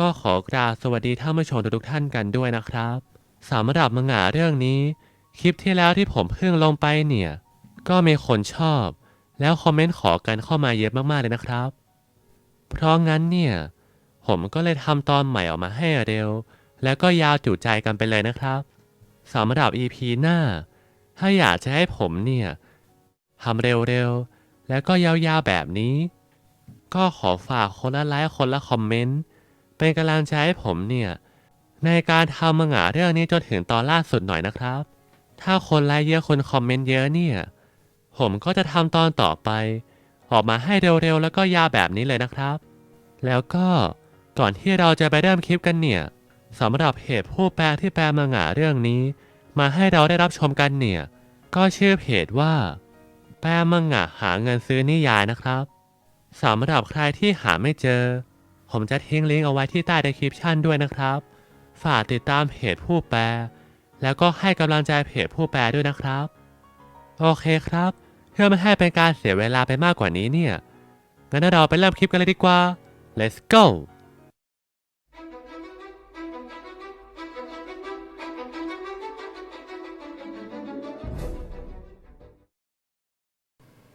ก็ขอกราบสวัสดีท่านผู้ชมทุกท่านกันด้วยนะครับสำหรับมังงะเรื่องนี้ คลิปที่แล้วที่ผมเพิ่งลงไปเนี่ย ก็มีคนชอบ แล้วคอมเมนต์ขอกันเข้ามาเยอะมากๆเลยนะครับ เพราะงั้นเนี่ย ผมก็เลยทำตอนใหม่ออกมาให้เร็ว แล้วก็ยาวจุใจกันไปเลยนะครับสำหรับ EP หน้า ถ้าอยากจะให้ผมเนี่ยทำเร็วๆ แล้วก็ยาวๆแบบนี้ ก็ขอฝากคนละไลค์คนละคอมเมนต์ เป็นกำลังใจให้ผมเนี่ย ในการทำมังงะเรื่องนี้จนถึงตอนล่าสุดหน่อยนะครับ ถ้าคนไลค์เยอะคนคอมเมนต์เยอะเนี่ย ผมก็จะทำตอนต่อไป ออกมาให้เร็วๆแล้วก็ยาวแบบนี้เลยนะครับ แล้วก็ก่อนที่เราจะไปเริ่มคลิปกันเนี่ยสำหรับเพจผู้แปลที่แปลมังงะเรื่องนี้ มาให้เราได้รับชมกันเนี่ย ก็ชื่อเพจว่า แปลมังงะหาเงินซื้อนิยายนะครับสำหรับใครที่หาไม่เจอ ผมจะทิ้งลิงก์เอาไว้ที่ใต้ description ด้วยนะครับ ฝากติดตามเพจผู้แปล แล้วก็ให้กำลังใจเพจผู้แปลด้วยนะครับ โอเคครับ เพื่อไม่ให้เป็นการเสียเวลาไปมากกว่านี้เนี่ย งั้นเราไปเริ่มคลิปกันเลยดีกว่า let's go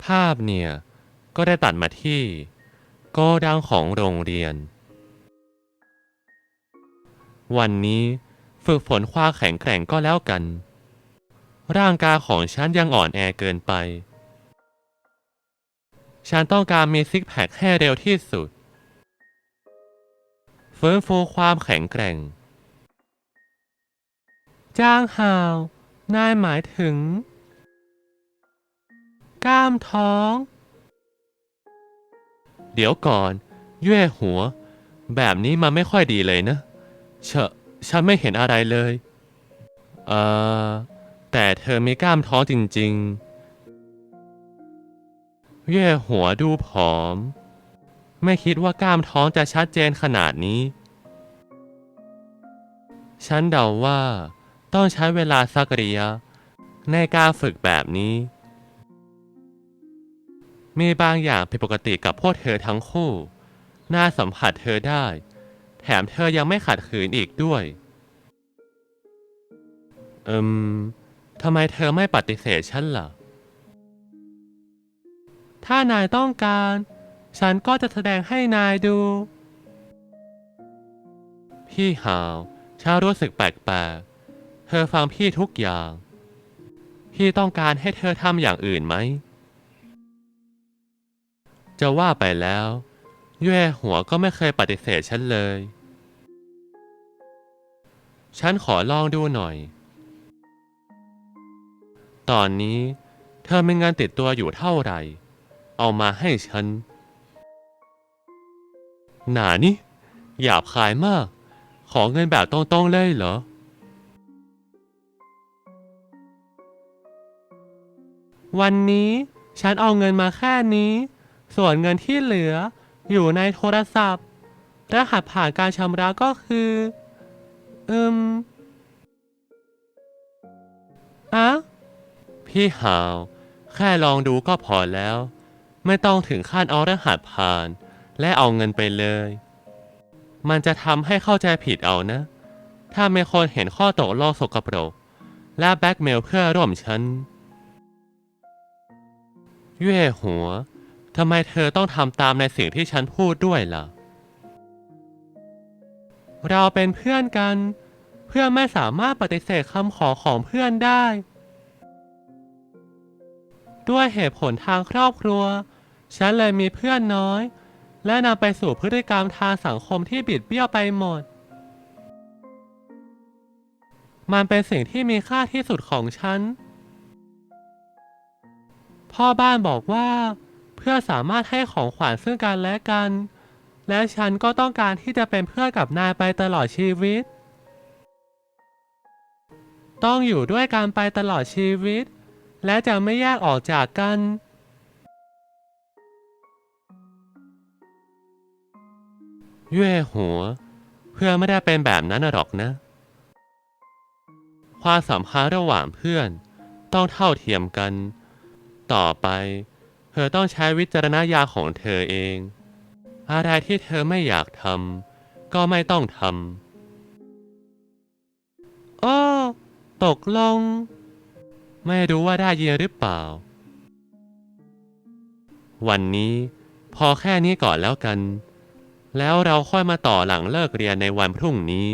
ภาพเนี่ย ก็ได้ตัดมาที่ ก็ดังของโรงเรียน วันนี้ฝึกฝนความแข็งแกร่งก็แล้วกัน ร่างกายของฉันยังอ่อนแอเกินไป ฉันต้องการมีซิกแพคให้เร็วที่สุดฟื้นฟูความแข็งแกร่ง จ้างหาว นายหมายถึง กล้ามท้อง เดี๋ยวก่อนเย่หัว แบบนี้มันไม่ค่อยดีเลยนะเชอะฉันไม่เห็นอะไรเลย เอ่อแต่เธอมีกล้ามท้องจริงๆเย่หัวดูผอม ไม่คิดว่ากล้ามท้องจะชัดเจนขนาดนี้ ฉันเดาว่าต้องใช้เวลาสักระยะในการฝึกแบบนี้ มีบางอย่างผิดปกติกับพวกเธอทั้งคู่ น่าสัมผัสเธอได้ แถมเธอยังไม่ขัดขืนอีกด้วย เอิมทำไมเธอไม่ปฏิเสธฉันล่ะ ถ้านายต้องการ ฉันก็จะแสดงให้นายดู พี่หาวฉันรู้สึกแปลกๆ เธอฟังพี่ทุกอย่าง พี่ต้องการให้เธอทำอย่างอื่นไหม จะว่าไปแล้วเย่หัวก็ไม่เคยปฏิเสธฉันเลย ฉันขอลองดูหน่อย ตอนนี้เธอมีเงินติดตัวอยู่เท่าไหร่ เอามาให้ฉัน หนานี่หยาบคายมาก ขอเงินแบบตรงๆเลยเหรอ วันนี้ฉันเอาเงินมาแค่นี้ ส่วนเงินที่เหลืออยู่ในโทรศัพท์รหัสผ่านการชำระก็คืออืมอะพี่หาว แค่ลองดูก็พอแล้ว ไม่ต้องถึงขั้นเอารหัสผ่าน และเอาเงินไปเลย มันจะทำให้เข้าใจผิดเอานะ ถ้าไม่คนเห็นข้อตกลงสกปรก และแบ็กเมลเพื่อร่วมฉันเย่หัว ทำไมเธอต้องทำตามในสิ่งที่ฉันพูดด้วยล่ะ เราเป็นเพื่อนกัน เพื่อนไม่สามารถปฏิเสธคำขอของเพื่อนได้ ด้วยเหตุผลทางครอบครัว ฉันเลยมีเพื่อนน้อย และนำไปสู่พฤติกรรมทางสังคมที่บิดเบี้ยวไปหมด มันเป็นสิ่งที่มีค่าที่สุดของฉัน พ่อบ้านบอกว่า พื่อสามารถให้ของขวัญซึ่งกันและกัน และฉันก็ต้องการที่จะเป็นเพื่อนกับนายไปตลอดชีวิต ต้องอยู่ด้วยกันไปตลอดชีวิต และจะไม่แยกออกจากกัน เย่หัว เพื่อนไม่ได้เป็นแบบนั้นหรอกนะ ความสัมพันธ์ระหว่างเพื่อนต้องเท่าเทียมกัน ต่อไป เธอต้องใช้วิจารณญาณของเธอเอง อะไรที่เธอไม่อยากทำก็ไม่ต้องทำอ้อตกลง ไม่รู้ว่าได้ยินหรือเปล่า วันนี้พอแค่นี้ก่อนแล้วกัน แล้วเราค่อยมาต่อหลังเลิกเรียนในวันพรุ่งนี้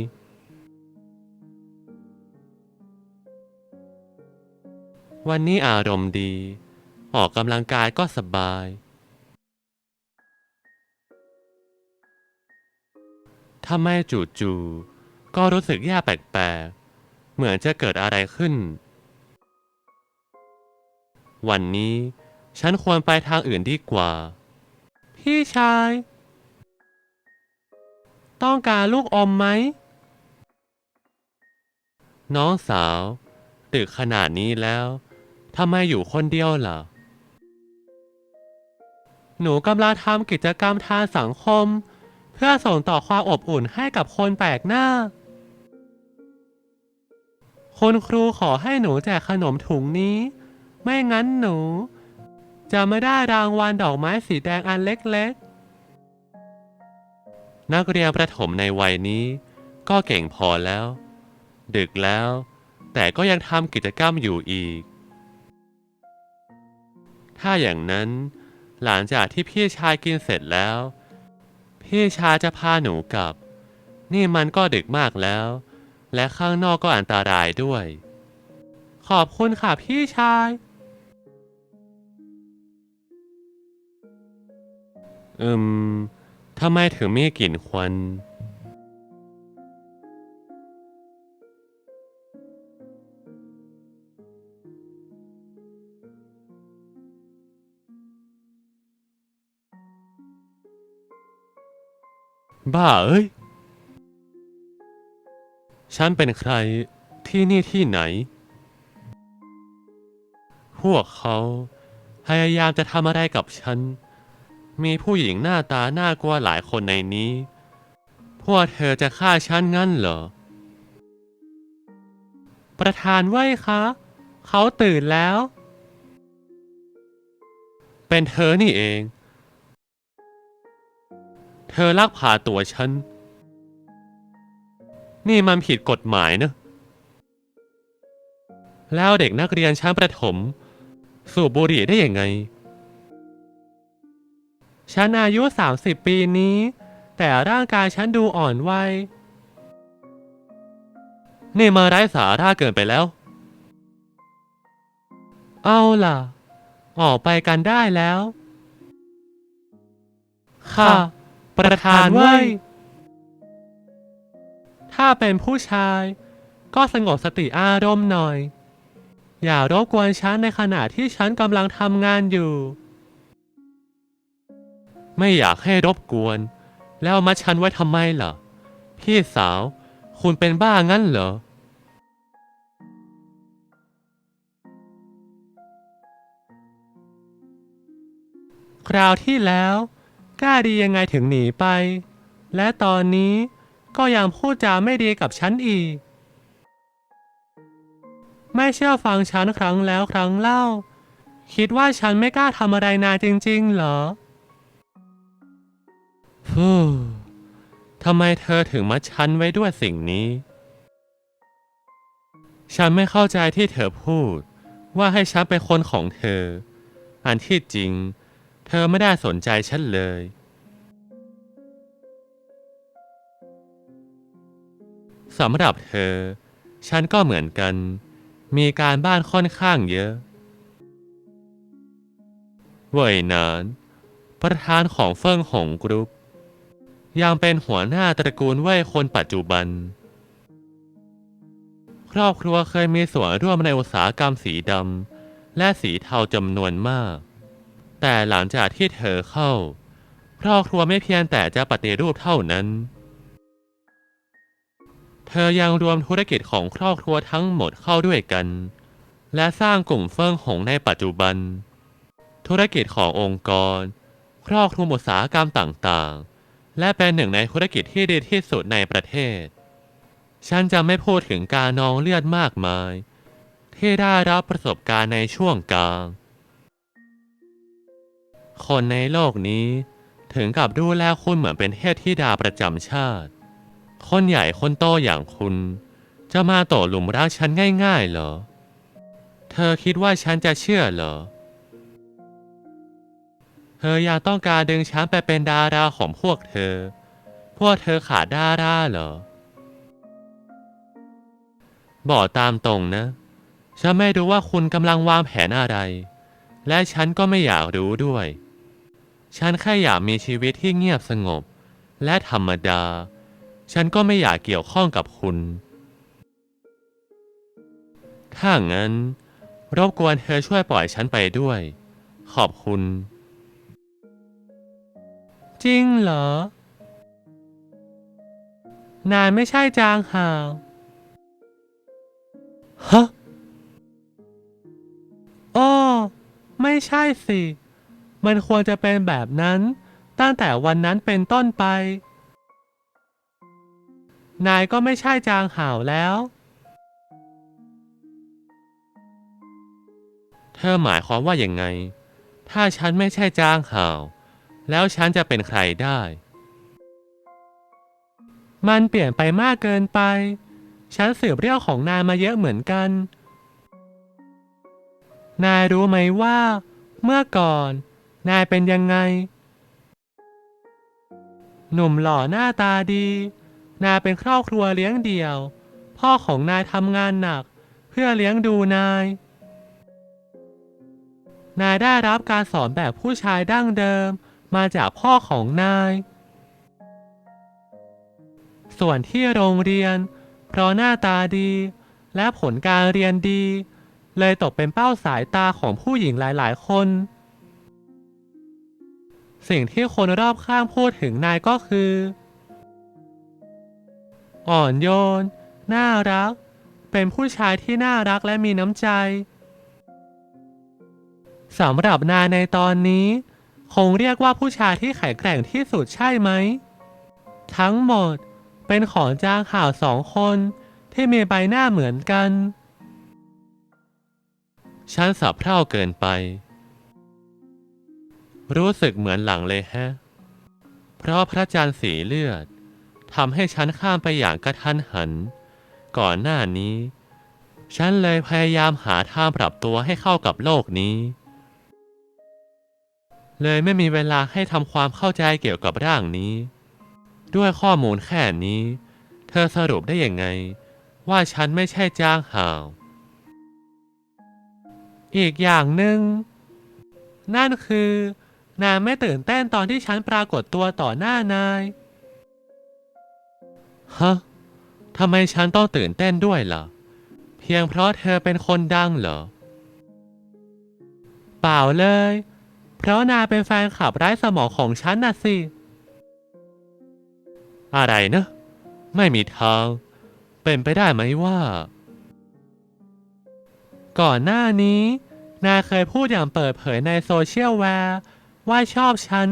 วันนี้อารมณ์ดี ออกกำลังกายก็สบายทำไม่จู่ๆก็รู้สึกแย่แปลกๆ เหมือนจะเกิดอะไรขึ้น วันนี้ฉันควรไปทางอื่นดีกว่า พี่ชาย ต้องการลูกอมไหม น้องสาวตึกขนาดนี้แล้วทำไมอยู่คนเดียวล่ะ หนูกำลังทำกิจกรรมทางสังคม เพื่อส่งต่อความอบอุ่นให้กับคนแปลกหน้า คุณครูขอให้หนูแจกขนมถุงนี้ ไม่งั้นหนู จะไม่ได้รางวัลดอกไม้สีแดงอันเล็กๆ นักเรียนประถมในวัยนี้ ก็เก่งพอแล้ว ดึกแล้ว แต่ก็ยังทำกิจกรรมอยู่อีก ถ้าอย่างนั้น หลังจากที่พี่ชายกินเสร็จแล้ว พี่ชายจะพาหนูกลับ นี่มันก็ดึกมากแล้ว และข้างนอกก็อันตรายด้วย ขอบคุณค่ะพี่ชาย อืมทำไมถึงมีกลิ่นควัน บ้าเอ้ย ฉันเป็นใครที่นี่ที่ไหน พวกเขาพยายามจะทำอะไรกับฉัน มีผู้หญิงหน้าตาน่ากลัวหลายคนในนี้ พวกเธอจะฆ่าฉันงั้นเหรอ ประธานไว้คะ เขาตื่นแล้ว เป็นเธอนี่เอง เธอลักพาตัวฉัน นี่มันผิดกฎหมายนะ แล้วเด็กนักเรียนชั้นประถม สูบบุหรี่ได้ยังไง ฉันอายุ 30 ปีนี้ แต่ร่างกายฉันดูอ่อนวัย นี่มาไร้สาระเกินไปแล้ว เอาล่ะ ออกไปกันได้แล้ว ค่ะ ประธานเว้ย ถ้าเป็นผู้ชาย ก็สงบสติอารมณ์หน่อย อย่ารบกวนฉันในขณะที่ฉันกำลังทำงานอยู่ ไม่อยากให้รบกวน แล้วมาฉันไว้ทำไมล่ะพี่สาว คุณเป็นบ้างั้นเหรอคราวที่แล้ว กล้าดียังไงถึงหนีไป และตอนนี้ก็ยังพูดจาไม่ดีกับฉันอีก ไม่เชื่อฟังฉันครั้งแล้วครั้งเล่า คิดว่าฉันไม่กล้าทำอะไรนายจริง ๆ เหรอฟูทำไมเธอถึงมาฉันไว้ด้วยสิ่งนี้ ฉันไม่เข้าใจที่เธอพูด ว่าให้ฉันเป็นคนของเธอ อันที่จริง เธอไม่ได้สนใจฉันเลย สำหรับเธอ ฉันก็เหมือนกัน มีการบ้านค่อนข้างเยอะเว่ยนาน ประธานของเฟิ่งหงกรุ๊ป ยังเป็นหัวหน้าตระกูลเว่ยคนปัจจุบัน ครอบครัวเคยมีส่วนร่วมในอุตสาหกรรมสีดำและสีเทาจำนวนมาก แต่หลังจากที่เธอเข้า ครอบครัวไม่เพียงแต่จะปฏิรูปเท่านั้น เธอยังรวมธุรกิจของครอบครัวทั้งหมดเข้าด้วยกัน และสร้างกลุ่มเฟิ่องหงในปัจจุบัน ธุรกิจขององค์กร ครอบคลุมอุตสาหกรรมต่างๆ และเป็นหนึ่งในธุรกิจที่ดีที่สุดในประเทศ ฉันจะไม่พูดถึงการนองเลือดมากมาย ที่ได้รับประสบการณ์ในช่วงกลาง คนในโลกนี้ถึงกับดูแลคุณเหมือนเป็นเทพธิดาประจำชาติ คนใหญ่คนโตอย่างคุณ จะมาตกหลุมรักฉันง่ายๆเหรอ เธอคิดว่าฉันจะเชื่อเหรอ เธออยากต้องการดึงฉันไปเป็นดาราของพวกเธอ พวกเธอขาดดาราเหรอ บอกตามตรงนะ ฉันไม่รู้ว่าคุณกำลังวางแผนอะไร และฉันก็ไม่อยากรู้ด้วย ฉันแค่อยากมีชีวิตที่เงียบสงบ และธรรมดา ฉันก็ไม่อยากเกี่ยวข้องกับคุณ ถ้างั้น รบกวนเธอช่วยปล่อยฉันไปด้วย ขอบคุณ จริงเหรอ นายไม่ใช่จางหาวฮะอ้อไม่ใช่สิ มันควรจะเป็นแบบนั้นตั้งแต่วันนั้นเป็นต้นไป นายก็ไม่ใช่จางห่าวแล้ว เธอหมายความว่าอย่างไง ถ้าฉันไม่ใช่จางห่าว แล้วฉันจะเป็นใครได้ มันเปลี่ยนไปมากเกินไป ฉันสืบเรื่องของนายมาเยอะเหมือนกัน นายรู้ไหมว่า เมื่อก่อน นายเป็นยังไง หนุ่มหล่อหน้าตาดี นายเป็นครอบครัวเลี้ยงเดี่ยว พ่อของนายทำงานหนัก เพื่อเลี้ยงดูนาย นายได้รับการสอนแบบผู้ชายดั้งเดิม มาจากพ่อของนาย ส่วนที่โรงเรียน เพราะหน้าตาดี และผลการเรียนดี เลยตกเป็นเป้าสายตาของผู้หญิงหลาย ๆ คน สิ่งที่คนรอบข้างพูดถึงนายก็คือ อ่อนโยน น่ารัก เป็นผู้ชายที่น่ารักและมีน้ำใจสำหรับนาในตอนนี้ คงเรียกว่าผู้ชายที่แข็งแกร่งที่สุดใช่ไหม ทั้งหมดเป็นของจางข่าวสองคนที่มีใบหน้าเหมือนกัน ฉันสับเพร่าเกินไป รู้สึกเหมือนหลังเลยแฮะ เพราะพระจันทร์สีเลือด ทำให้ฉันข้ามไปอย่างกระทันหัน ก่อนหน้านี้ ฉันเลยพยายามหาทางปรับตัวให้เข้ากับโลกนี้ เลยไม่มีเวลาให้ทำความเข้าใจเกี่ยวกับร่างนี้ ด้วยข้อมูลแค่นี้ เธอสรุปได้ยังไง ว่าฉันไม่ใช่จ้างห่าว อีกอย่างหนึ่ง นั่นคือนายไม่ตื่นเต้นตอนที่ฉันปรากฏตัวต่อหน้านาย ฮะทำไมฉันต้องตื่นเต้นด้วยล่ะ เพียงเพราะเธอเป็นคนดังเหรอ เปล่าเลย เพราะนายเป็นแฟนคลับไร้สมองของฉันน่ะสิ อะไรนะ ไม่มีทาง เป็นไปได้ไหมว่า ก่อนหน้านี้ นายเคยพูดอย่างเปิดเผยในโซเชียลแวร์ว่าชอบฉัน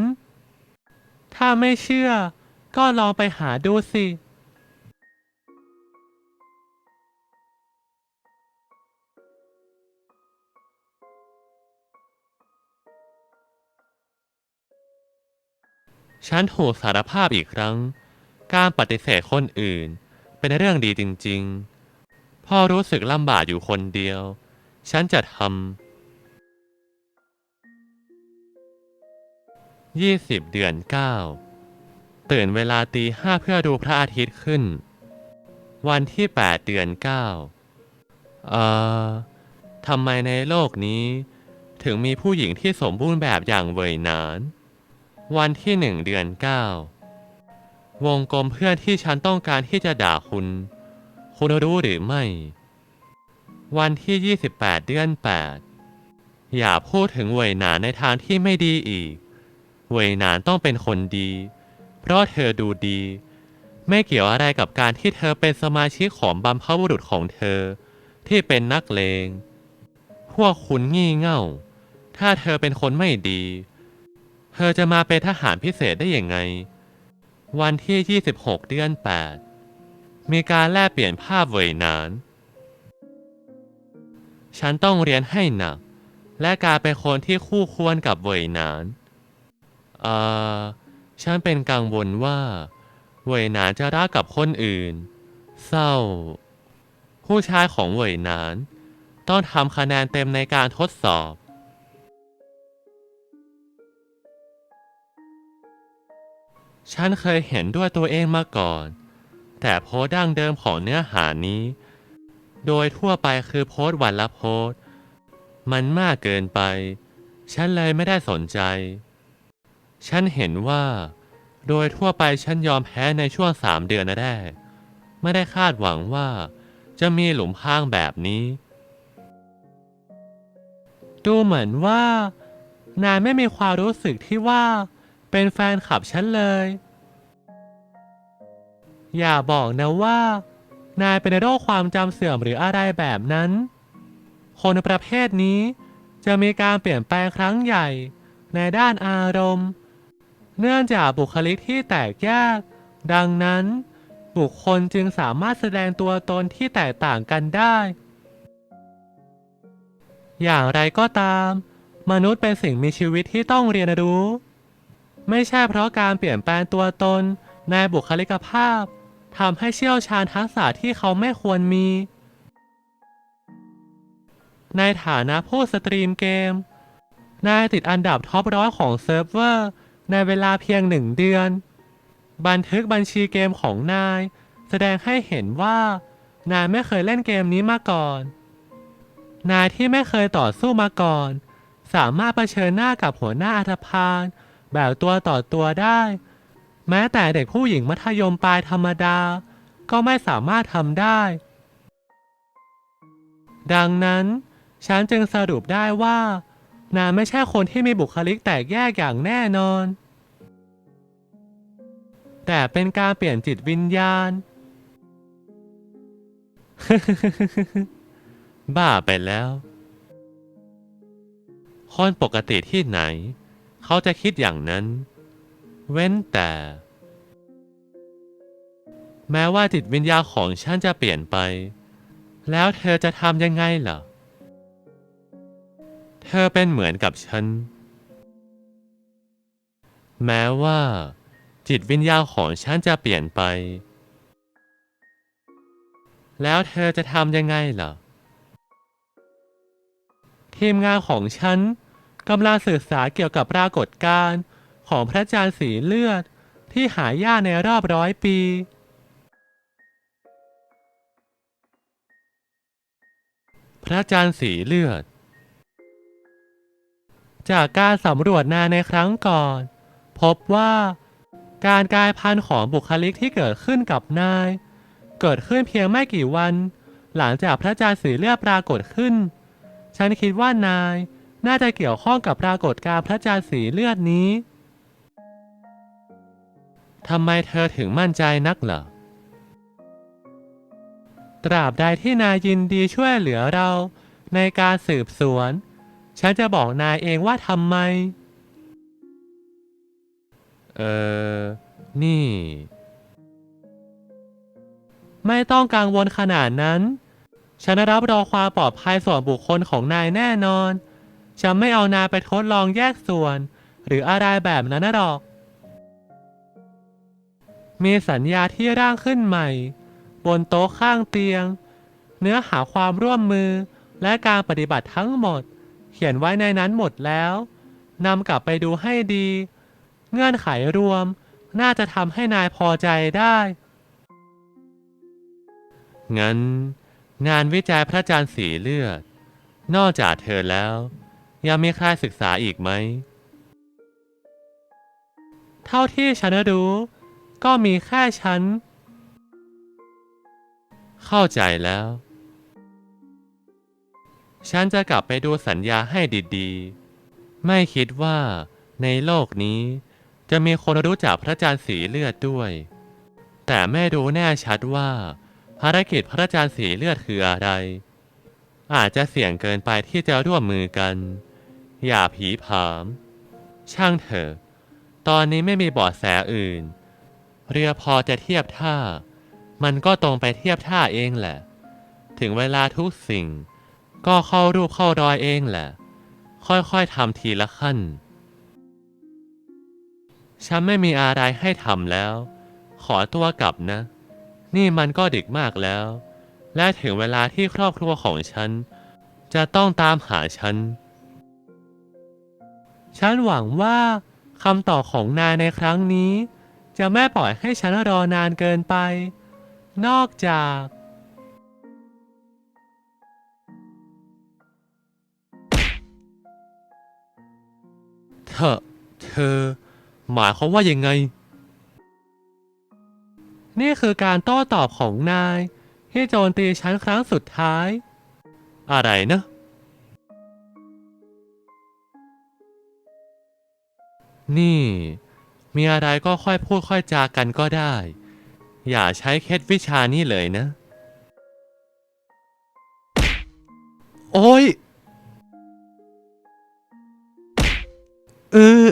ถ้าไม่เชื่อ ก็ลองไปหาดูสิ ฉันถูกสารภาพอีกครั้ง การปฏิเสธคนอื่น เป็นเรื่องดีจริง ๆ พอรู้สึกลำบากอยู่คนเดียว ฉันจะทำยี่สิบเดือนเก้าตื่นเวลาตีห้าเพื่อดูพระอาทิตย์ขึ้น วันที่แปดเดือนเก้าเอ่อทำไมในโลกนี้ ถึงมีผู้หญิงที่สมบูรณ์แบบอย่างเวยนาน วันที่หนึ่งเดือนเก้าวงกลมเพื่อนที่ฉันต้องการที่จะด่าคุณ คุณรู้หรือไม่ วันที่ 28 เดือน 8 อย่าพูดถึงเวยหนานในทางที่ไม่ดีอีก เวยหนานต้องเป็นคนดี เพราะเธอดูดี ไม่เกี่ยวอะไรกับการที่เธอเป็นสมาชิกของบัมพบุรุษของเธอ ที่เป็นนักเลง พวกคุณงี่เง่า ถ้าเธอเป็นคนไม่ดี ธอจะมาเป็นทหารพิเศษได้ยังไง วันที่ 26 เดือน 8 มีการแลกเปลี่ยนภาพเวยนาน ฉันต้องเรียนให้หนัก และกายเป็นคนที่คู่ควรกับเวยนาน เอ่อ ฉันเป็นกังวลว่าเวยนานจะรักกับคนอื่น เศร้า ผู้ชายของเวยนาน ต้องทำคะแนนเต็มในการทดสอบ ฉันเคยเห็นด้วยตัวเองมาก่อน แต่โพสต์ดั้งเดิมของเนื้อหานี้ โดยทั่วไปคือโพสต์วันละโพสต์ มันมากเกินไป ฉันเลยไม่ได้สนใจ ฉันเห็นว่า โดยทั่วไปฉันยอมแพ้ในช่วงสามเดือนแรกไม่ได้คาดหวังว่า จะมีหลุมพรางแบบนี้ ดูเหมือนว่า นายไม่มีความรู้สึกที่ว่า เป็นแฟนคลับฉันเลย อย่าบอกนะว่า นายเป็นโรคความจำเสื่อมหรืออะไรแบบนั้น คนประเภทนี้จะมีการเปลี่ยนแปลงครั้งใหญ่ ในด้านอารมณ์ เนื่องจากบุคลิกที่แตกแยก ดังนั้น บุคคลจึงสามารถแสดงตัวตนที่แตกต่างกันได้ อย่างไรก็ตาม มนุษย์เป็นสิ่งมีชีวิตที่ต้องเรียนรู้ ไม่ใช่เพราะการเปลี่ยนแปลงตัวตน ในบุคลิกภาพทำให้เชี่ยวชาญทักษะที่เขาไม่ควรมี ในฐานะผู้สตรีมเกม นายติดอันดับท็อปร้อยของเซิร์ฟเวอร์ ในเวลาเพียงหนึ่งเดือน บันทึกบัญชีเกมของนาย แสดงให้เห็นว่า นายไม่เคยเล่นเกมนี้มาก่อน นายที่ไม่เคยต่อสู้มาก่อน สามารถเผชิญหน้ากับหัวหน้าอัธพาล แบบตัวต่อตัวได้ แม้แต่เด็กผู้หญิงมัธยมปลายธรรมดา ก็ไม่สามารถทำได้ ดังนั้น ฉันจึงสรุปได้ว่านายไม่ใช่คนที่มีบุคลิกแตกแยกอย่างแน่นอน แต่เป็นการเปลี่ยนจิตวิญญาณ บ้าไปแล้ว คนปกติที่ไหน เขาจะคิดอย่างนั้น เว้นแต่ แม้ว่าจิตวิญญาณของฉันจะเปลี่ยนไป แล้วเธอจะทำยังไงล่ะ เธอเป็นเหมือนกับฉัน แม้ว่า จิตวิญญาณของฉันจะเปลี่ยนไป แล้วเธอจะทำยังไงล่ะ ทีมงานของฉัน กำลังศึกษาเกี่ยวกับปรากฏการณ์ของพระจันทร์สีเลือด ที่หายากในรอบร้อยปี พระจันทร์สีเลือด จากการสำรวจนาในครั้งก่อน พบว่าการกลายพันธุ์ของบุคลิกที่เกิดขึ้นกับนาย เกิดขึ้นเพียงไม่กี่วัน หลังจากพระจันทร์สีเลือดปรากฏขึ้น ฉันคิดว่านาย น่าจะเกี่ยวข้องกับปรากฏการณ์พระจันทร์สีเลือดนี้ ทำไมเธอถึงมั่นใจนักเหรอ ตราบใดที่นายยินดีช่วยเหลือเราในการสืบสวน ฉันจะบอกนายเองว่าทำไม เออ นี่ ไม่ต้องกังวลขนาดนั้น ฉันรับรองความปลอดภัยส่วนบุคคลของนายแน่นอน ฉันไม่เอานาไปทดลองแยกส่วน หรืออะไรแบบนั้นหรอก มีสัญญาที่ร่างขึ้นใหม่ บนโต๊ะข้างเตียง เนื้อหาความร่วมมือและการปฏิบัติทั้งหมด เขียนไว้ในนั้นหมดแล้วนำกลับไปดูให้ดี เงื่อนไขรวมน่าจะทำให้นายพอใจได้ งั้น งานวิจัยพระจันทร์สีเลือด นอกจากเธอแล้ว ยังมีใครศึกษาอีกไหม เท่าที่ฉันรู้ ก็มีแค่ฉัน เข้าใจแล้ว ฉันจะกลับไปดูสัญญาให้ดีๆ ไม่คิดว่าในโลกนี้จะมีคนรู้จักพระจันทร์สีเลือดด้วย แต่ไม่รู้แน่ชัดว่า ภารกิจพระจันทร์สีเลือดคืออะไร อาจจะเสี่ยงเกินไปที่จะร่วมมือกัน อย่าผีผามช่างเถอะ ตอนนี้ไม่มีเบาะแสอื่น เรือพอจะเทียบท่า มันก็ตรงไปเทียบท่าเองแหละ ถึงเวลาทุกสิ่ง ก็เข้ารูปเข้ารอยเองแหละ ค่อยๆทำทีละขั้น ฉันไม่มีอะไรให้ทำแล้ว ขอตัวกลับนะ นี่มันก็ดึกมากแล้ว และถึงเวลาที่ครอบครัวของฉัน จะต้องตามหาฉัน ฉันหวังว่าคำตอบของนายในครั้งนี้ จะไม่ปล่อยให้ฉันรอนานเกินไป นอกจาก เธอ เธอ หมายความว่ายังไง นี่คือการโต้ตอบของนาย ที่โจมตีฉันครั้งสุดท้าย อะไรนะ นี่ มีอะไรก็ค่อยพูดค่อยจากันก็ได้ อย่าใช้เคล็ดวิชานี่เลยนะ โอ้ยเออ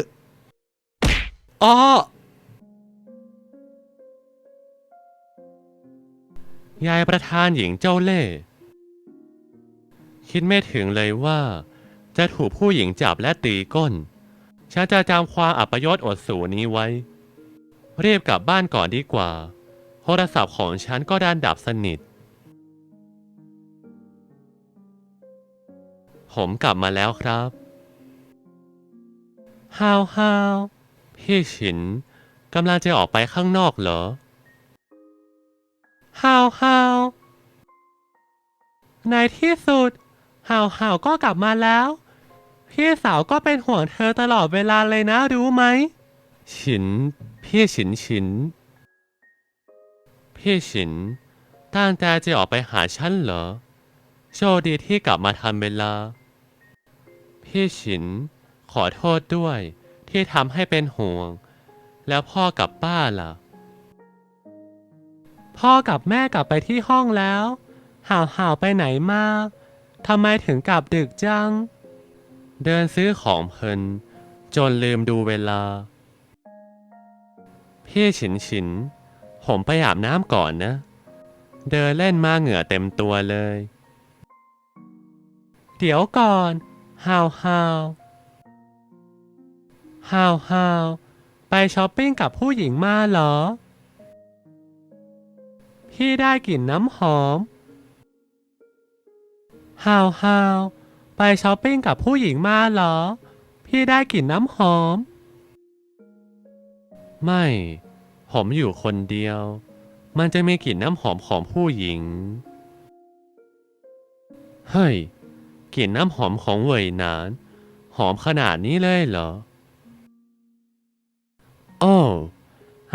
อ้อยายประธานหญิงเจ้าเล่ห์คิดไม่ถึงเลยว่า จะถูกผู้หญิงจับและตีก้น ฉันจะจำความอัปยศอดสูนี้ไว้ เรียบกลับบ้านก่อนดีกว่า โทรศัพท์ของฉันก็ดันดับสนิท ผมกลับมาแล้วครับฮาวฮาวพี่ฉินกำลังจะออกไปข้างนอกเหรอฮาวฮาวในที่สุดฮาวฮาวก็กลับมาแล้ว พี่สาวก็เป็นห่วงเธอตลอดเวลาเลยนะรู้ไหม ฉิน พี่ฉินฉิน พี่ฉิน ตั้งใจจะออกไปหาฉันเหรอ โชคดีที่กลับมาทันเวลา พี่ฉิน ขอโทษด้วยที่ทำให้เป็นห่วง แล้วพ่อกับป้าล่ะ พ่อกับแม่กลับไปที่ห้องแล้ว ห่าวห่าวไปไหนมาทำไมถึงกลับดึกจัง เดินซื้อของเพลิน จนลืมดูเวลา พี่ฉินฉิน ผมไปอาบน้ำก่อนนะ เดินเล่นมาเหงื่อเต็มตัวเลย เดี๋ยวก่อนฮาวฮาวฮาวฮาวไปช้อปปิ้งกับผู้หญิงมาเหรอ พี่ได้กลิ่นน้ำหอมฮาวฮาว ไปช้อปปิ้งกับผู้หญิงมาเหรอ พี่ได้กลิ่นน้ำหอม ไม่ ผมอยู่คนเดียว มันจะมีกลิ่นน้ำหอมของผู้หญิง เฮ้ย กลิ่นน้ำหอมของเวยหนาน หอมขนาดนี้เลยเหรอ โอ้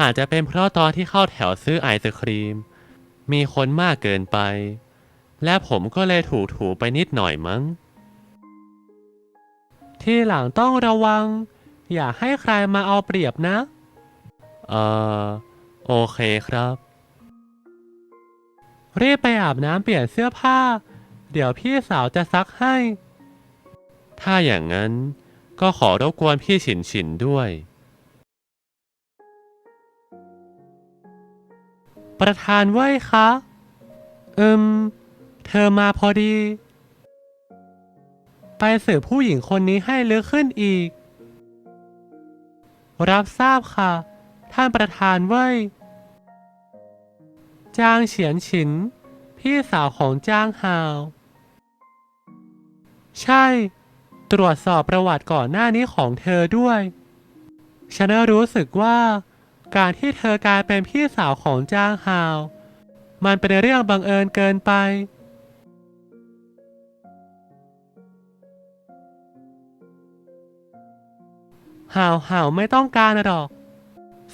อาจจะเป็นเพราะตอนที่เข้าแถวซื้อไอศครีม มีคนมากเกินไป และผมก็เลยถูถูไปนิดหน่อยมั้ง ที่หลังต้องระวัง อย่าให้ใครมาเอาเปรียบนะ เอ่อโอเคครับ รีบไปอาบน้ำเปลี่ยนเสื้อผ้า เดี๋ยวพี่สาวจะซักให้ ถ้าอย่างนั้นก็ขอรบกวนพี่ฉินฉินด้วย ประธานเว้ยคะ อืม เธอมาพอดี ไปสืบผู้หญิงคนนี้ให้ลึกขึ้นอีก รับทราบค่ะ ท่านประธานเว้ย จางเฉียนฉิน พี่สาวของจางฮาว ใช่ ตรวจสอบประวัติก่อนหน้านี้ของเธอด้วย ฉันรู้สึกว่า การที่เธอกลายเป็นพี่สาวของจางฮาว มันเป็นเรื่องบังเอิญเกินไป ฮาวฮาวไม่ต้องการหรอก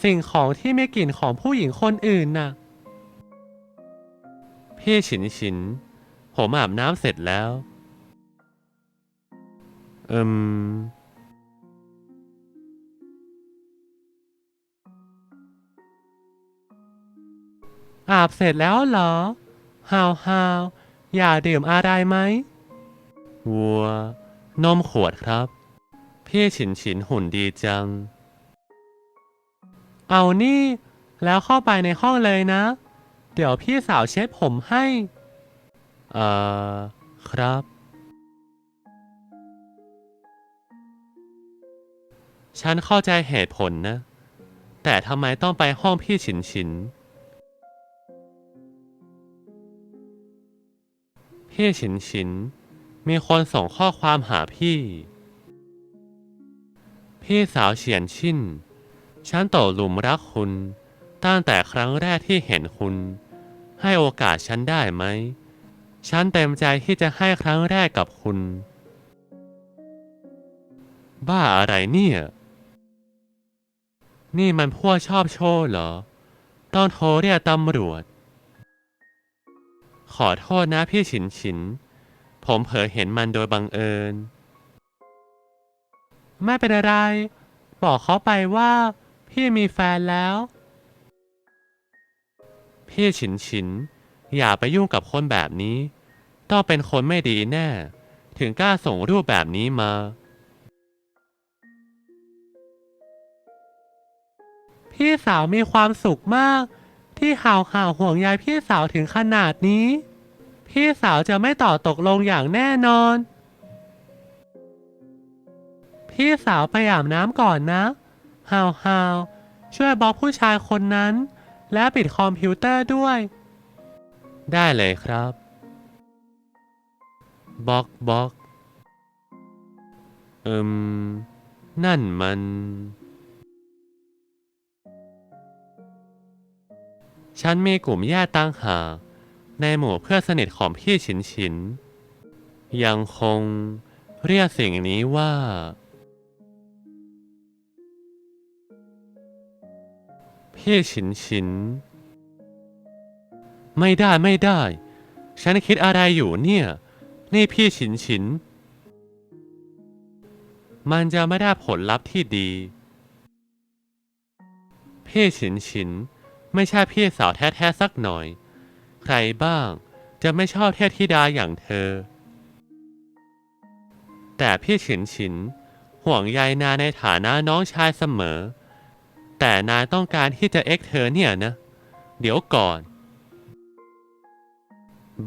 สิ่งของที่ไมีกลิ่นของผู้หญิงคนอื่นน่ะ พี่ฉินฉิน ผมอาบน้ำเสร็จแล้ว เอิมอาบเสร็จแล้วเหรอฮาวฮาวอย่าดื่มอะไรไหม วัว นมขวดครับ พี่ฉินฉินหุ่นดีจัง เอานี่ แล้วเข้าไปในห้องเลยนะ เดี๋ยวพี่สาวเช็ดผมให้ เอ่อ ครับ ฉันเข้าใจเหตุผลนะ แต่ทำไมต้องไปห้องพี่ฉินฉิน พี่ฉินฉิน มีคนส่งข้อความหาพี่ พี่สาวเฉียนชินฉันตกหลุมรักคุณ ตั้งแต่ครั้งแรกที่เห็นคุณ ให้โอกาสฉันได้ไหม ฉันเต็มใจที่จะให้ครั้งแรกกับคุณ บ้าอะไรเนี่ย นี่มันพวกชอบโชว์เหรอ ต้องโทรเรียกตำรวจ ขอโทษนะพี่ฉินฉิน ผมเผลอเห็นมันโดยบังเอิญ ไม่เป็นอะไร บอกเขาไปว่า พี่มีแฟนแล้ว พี่ฉินฉิน อย่าไปยุ่งกับคนแบบนี้ ต้องเป็นคนไม่ดีแน่ ถึงกล้าส่งรูปแบบนี้มา พี่สาวมีความสุขมาก ที่ห่าวห่าวห่วงใยพี่สาวถึงขนาดนี้ พี่สาวจะไม่ต่อตกลงอย่างแน่นอน พี่สาวไปอาบน้ำก่อนนะห่าวห่าวช่วยบล็อกผู้ชายคนนั้น และปิดคอมพิวเตอร์ด้วย ได้เลยครับบล็อกบล็อกอืมนั่นมัน ฉันมีกลุ่มญาติตั้งหากในหมู่เพื่อนสนิทของพี่ฉินฉิน ยังคงเรียกสิ่งนี้ว่า พี่ฉินฉิน ไม่ได้ไม่ได้ ฉันคิดอะไรอยู่เนี่ย นี่พี่ฉินฉิน มันจะไม่ได้ผลลัพธ์ที่ดีพี่ฉินฉิน ไม่ใช่พี่สาวแท้ๆสักหน่อย ใครบ้างจะไม่ชอบเทพธิดาอย่างเธอ แต่พี่ฉินฉินห่วงใยนาในฐานะน้องชายเสมอ แต่นายต้องการที่จะเอ็กเธอเนี่ยนะ เดี๋ยวก่อน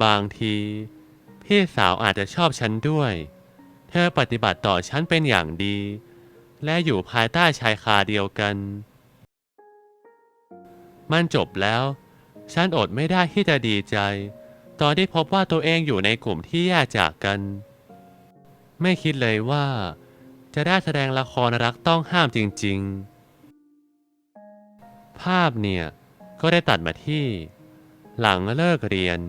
บางที พี่สาวอาจจะชอบฉันด้วย เธอปฏิบัติต่อฉันเป็นอย่างดี และอยู่ภายใต้ชายคาเดียวกัน มันจบแล้ว ฉันอดไม่ได้ที่จะดีใจ ตอนที่พบว่าตัวเองอยู่ในกลุ่มที่แยกจากกัน ไม่คิดเลยว่า จะได้แสดงละครรักต้องห้ามจริง ๆ ภาพเนี่ย ก็ได้ตัดมาที่ หลังเลิกเรียน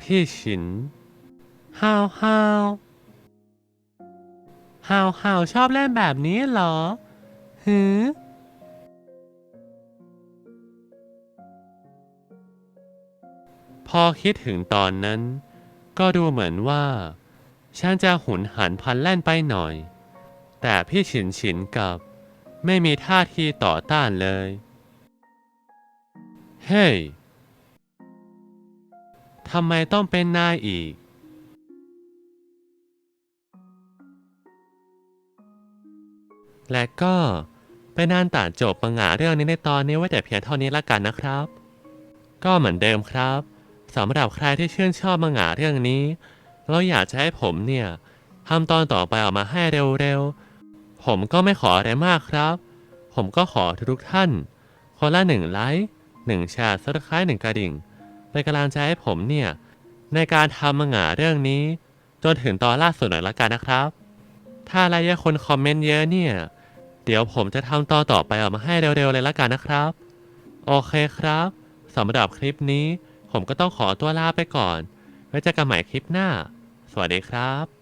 พี่ฉินฮาวฮาวฮาวฮาวชอบเล่นแบบนี้เหรอหือพอคิดถึงตอนนั้น ก็ดูเหมือนว่า ฉันจะหุนหันพลันแล่นไปหน่อย แต่พี่ฉินฉินกับ ไม่มีท่าทีต่อต้านเลย เฮ้ยทำไมต้องเป็นนายอีก และก็เป็นอันตัดจบปังหาเรื่องนี้ในตอนนี้ไว้แต่เพียงเท่านี้ละกันนะครับ ก็เหมือนเดิมครับสำหรับใครที่ชื่นชอบมังงะเรื่องนี้ เราอยากจะให้ผมเนี่ยทำตอนต่อไปออกมาให้เร็วๆ ผมก็ไม่ขออะไรมากครับ ผมก็ขอทุกท่านคนละหนึ่งไลค์หนึ่งแชร์ซับสไครต์หนึ่งกระดิ่งเป็นกำลังใจให้ผมเนี่ยในการทำมังงะเรื่องนี้ จนถึงตอนล่าสุดหน่อยละกันนะครับ ถ้าอะไรเยอะคนคอมเมนต์เยอะเนี่ย เดี๋ยวผมจะทำตอนต่อไปออกมาให้เร็วๆเลยละกันนะครับ โอเคครับสำหรับคลิปนี้ ผมก็ต้องขอตัวลาไปก่อน ไว้เจอกันใหม่คลิปหน้า วัสดีครับ